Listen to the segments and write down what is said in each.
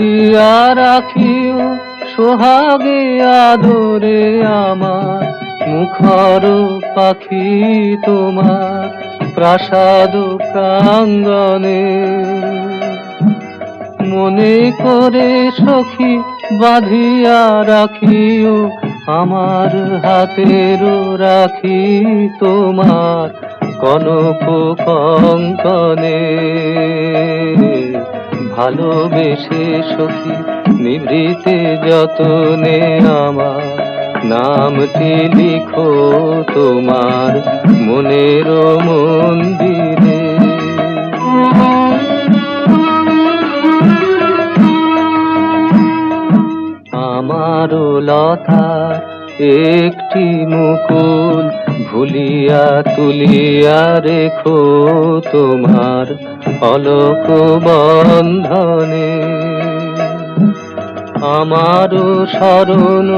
ধরিয়া রাখিও সোহাগে আদরে আমার। মুখর পাখি তোমার প্রাসাদ প্রাঙ্গনে মনে করে সখী বাঁধিয়া রাখিও আমার হাতেরও রাখি তোমার কনক কঙ্কনে। ভালোবেসে সখী নিভৃতে যতনে আমার। নামটি লিখো তোমার মনের মন্দিরে। আমারও লতার একটি মুকুল ভুলিয়া তুলিয়া রেখো তোমার অলক বন্ধনে। আমারও স্মরণ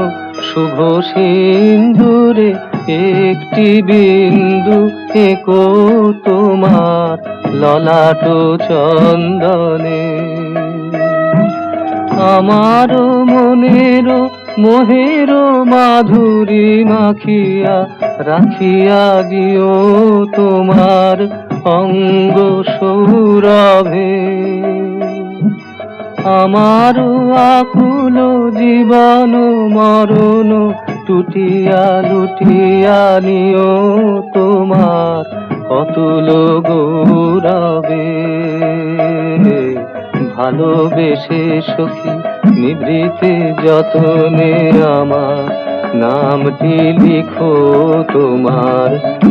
শুভ সিন্দুরে একটি বিন্দু একো তোমার ললাট চন্দনে। আমার মনের মোহের মাধুরী মাখিয়া রাখিয়া দিও তোমার অঙ্গ সৌরভে। আমার আকুল জীবন মরণ টুটিয়া লুটিয়া নিও তোমার অতুল গৌরবে। ভালোবেসে সখী, নিভৃতে যতনে আমার নামটি লিখো তোমার?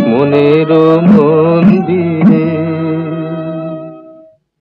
মনের মন্দির